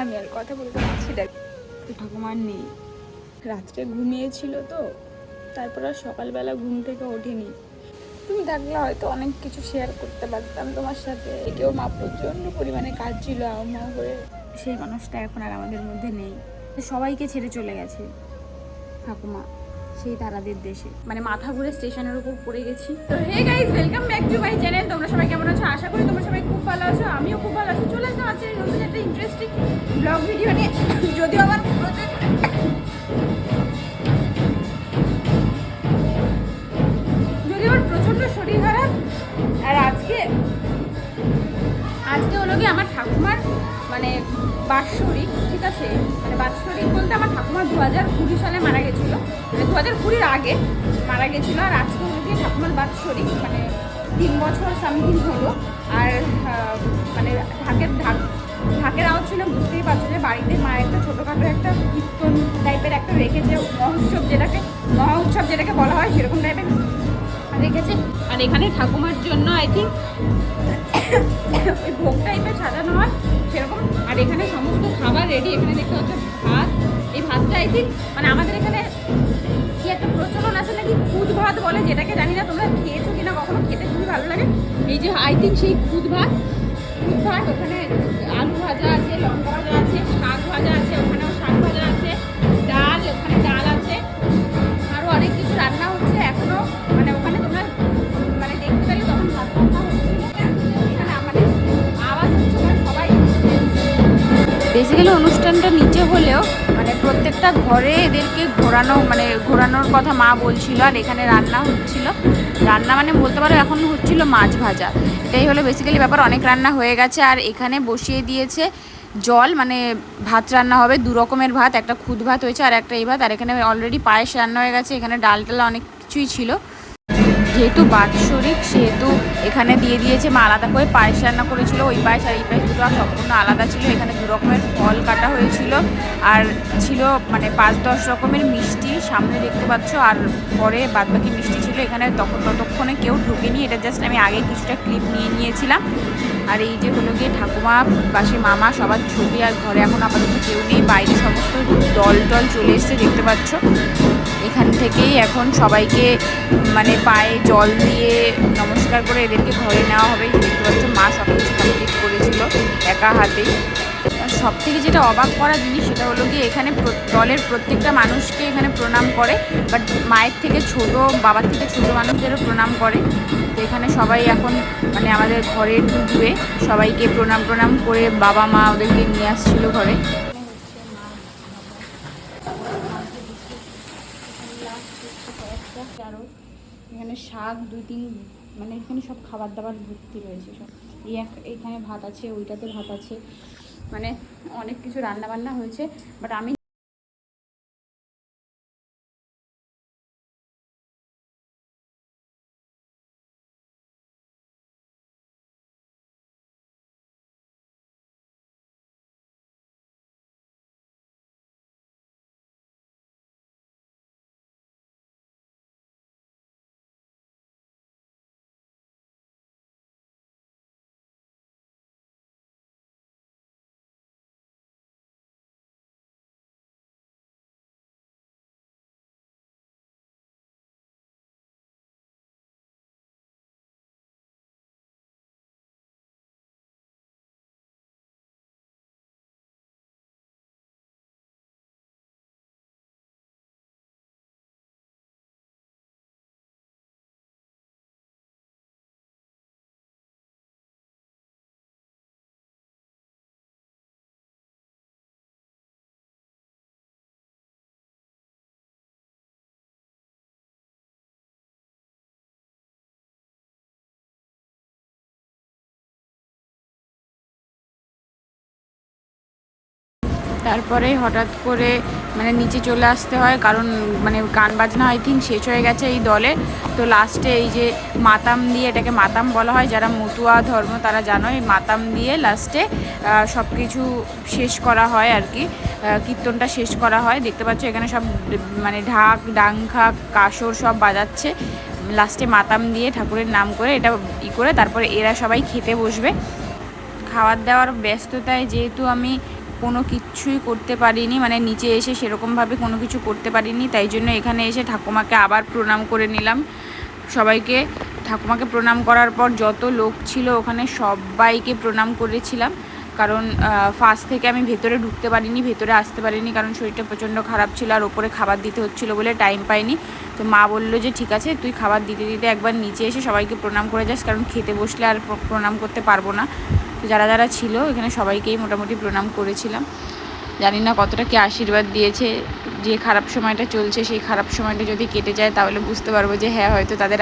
আমি আর কথা বলতে পারছি তো ঠাকুমার নেই। রাত্রে ঘুমিয়েছিল তো তারপর আর সকালবেলা ঘুম থেকে ওঠেনি। তুমি থাকলে হয়তো অনেক কিছু শেয়ার করতে পারতাম তোমার সাথে। কেউ মা প্রচণ্ড পরিমাণে কাজ ছিল আমা করে সেই মানুষটা এখন আর আমাদের মধ্যে নেই। সবাইকে ছেড়ে চলে গেছে। ঠাকুমা সেই তারাদের দেশে। মানে মাথা ঘুরে স্টেশনের উপর পড়ে গেছি। তো hey guys welcome back to my channel তোমরা সবাই কেমন আছো? আশা করি তোমরা সবাই খুব ভালো আছো, আমিও খুব ভালো আছি। চলে আসলাম আজকে নতুন একটা ইন্টারেস্টিং ব্লগ ভিডিও নিয়ে। যদিও আমার যদিও আমার প্রচণ্ড শরীর খারাপ, আর আজকে আজকে হলো কি আমার ঠাকুমার মানে বাৎসরিক, ঠিক আছে? মানে বাৎসরিক বলতে আমার ঠাকুমা দু হাজার কুড়ি সালে মারা গেছিল। মানে দু হাজার কুড়ির আগে মারা গেছিল আর আজকে কি ঠাকুমার বাৎসরিক মানে তিন বছর সামথিং হলো। আর মানে ঢাকের ঢাক, ঢাকের আওয়াজ ছিল বুঝতেই পারছ যে বাড়িতে মা একটা ছোটোখাটো একটা কীর্তন টাইপের একটা রেখেছে, মহোৎসব যেটাকে মহোৎসব যেটাকে বলা হয় সেরকম টাইপের রেখেছে। আর এখানে ঠাকুমার জন্য আই থিঙ্ক ওই ভোগ টাইপের সাজানো হয়। সেরকম। আর এখানে সমস্ত খাবার রেডি এখানে দেখতে হচ্ছে ভাত। এই ভাতটা আই থিঙ্ক মানে আমাদের এখানে কি একটা প্রচলন আছে নাকি? খুদ ভাত বলে, যেটাকে জানি না তোমরা খেয়েছো কিনা, কখনো খেতে খুবই ভালো লাগে। এই যে আই থিঙ্ক সেই খুদ ভাত। খুদ ভাত, ওখানে আলু ভাজা আছে, লঙ্কা ভাজা আছে, শাক ভাজা আছে, ওখানেও শাক ভাজা আছে। বেসিক্যালি অনুষ্ঠানটা নিচে হলেও মানে প্রত্যেকটা ঘরে এদেরকে ঘোরানো মানে ঘোরানোর কথা মা বলছিল আর এখানে রান্না হচ্ছিল। রান্না মানে বলতে পারো এখন হচ্ছিল মাছ ভাজা। এটাই হলো বেসিক্যালি ব্যাপার, অনেক রান্না হয়ে গেছে আর এখানে বসিয়ে দিয়েছে জল মানে ভাত রান্না হবে, দু রকমের ভাত, একটা খুদ ভাত হয়েছে আর একটা এই ভাত, আর এখানে অলরেডি পায়েস রান্না হয়ে গেছে, এখানে ডাল টাল অনেক কিছুই ছিল। যেহেতু বাৎসরিক, সেহেতু এখানে দিয়ে দিয়েছে, মা আলাদা করে পায়েস রান্না করেছিল, ওই পায়েস আর এই পায়েস দুটো সম্পূর্ণ আলাদা ছিল। এখানে দু রকমের ফল কাটা হয়েছিল আর ছিল মানে পাঁচ দশ রকমের মিষ্টি, সামনে দেখতে পাচ্ছ, আর পরে বাদবাকি মিষ্টি ছিল। এখানে তখন ততক্ষণে কেউ ঢুকেনি, এটা জাস্ট আমি আগে কিছুটা ক্লিপ নিয়ে নিয়েছিলাম। আর এই যে হলো গিয়ে ঠাকুমা, পাশে মামা, সবার ছবি আর ঘরে এখন আপাতত কেউ নেই, বাইরে সমস্ত দল টল চলে এসছে, দেখতে পাচ্ছ। এখান থেকেই এখন সবাইকে মানে পায়ে জল দিয়ে নমস্কার করে এদেরকে ঘরে নেওয়া হবে। দেখতে পাচ্ছ, মা সব কিছু কমপ্লিট করেছিল একা হাতে। সব থেকে যেটা অবাক করা জিনিস সেটা হলো কি এখানে দলের প্রত্যেকটা মানুষকে এখানে প্রণাম করে বাট মায়ের থেকে ছোট, বাবার থেকে ছোট মানুষদেরও প্রণাম করে। তো এখানে সবাই এখন মানে আমাদের ঘরে ঢুকবে সবাইকে প্রণাম প্রণাম করে বাবা মা ওদেরকে নিয়ে আসছিল ঘরে এখানে শাক দুই তিন মানে এখানে সব খাবার দাবার ভর্তি রয়েছে সব। এই এক এইখানে ভাত আছে, ওইটাতে ভাত আছে। মানে অনেক কিছু রান্না বান্না হয়েছে বাট আমি তারপরে হঠাৎ করে মানে নিচে চলে আসতে হয়, কারণ মানে গান বাজনা আই থিঙ্ক শেষ হয়ে গেছে এই দলে। তো লাস্টে এই যে মাতাম দিয়ে এটাকে মাতাম বলা হয়, যারা মতুয়া ধর্ম তারা জানো এই মাতাম দিয়ে লাস্টে সব কিছু শেষ করা হয় আর কি কীর্তনটা শেষ করা হয়। দেখতে পাচ্ছ এখানে সব মানে ঢাক, ডাংখা, কাসর সব বাজাচ্ছে। লাস্টে মাতাম দিয়ে ঠাকুরের নাম করে এটা ই করে তারপরে এরা সবাই খেতে বসবে। খাবার দাওয়ার ব্যস্ততায় যেহেতু আমি কোনো কিছুই করতে পারিনি মানে নিচে এসে সেরকমভাবে কোনো কিছু করতে পারিনি, তাই জন্য এখানে এসে ঠাকুমাকে আবার প্রণাম করে নিলাম। সবাইকে ঠাকুমাকে প্রণাম করার পর যত লোক ছিল ওখানে সবাইকে প্রণাম করেছিলাম। কারণ ফার্স্ট থেকে আমি ভেতরে ঢুকতে পারিনি, ভেতরে আসতে পারিনি, কারণ শরীরটা প্রচণ্ড খারাপ ছিল আর ওপরে খাবার দিতে হচ্ছিল বলে টাইম পাইনি। তো মা বলল যে, ঠিক আছে, তুই খাবার দিতে দিতে একবার নিচে এসে সবাইকে প্রণাম করে যাস, কারণ খেতে বসলে আর প্রণাম করতে পারব না। যারা যারা ছিল, এখানে সবাইকেই মোটামুটি প্রণাম করেছিলাম। জানি না কতটা কি আশীর্বাদ দিয়েছে, যে খারাপ সময়টা চলছে, সেই খারাপ সময়টা যদি কেটে যায়, তাহলে বুঝতে পারব যে হ্যাঁ হয়তো তাদের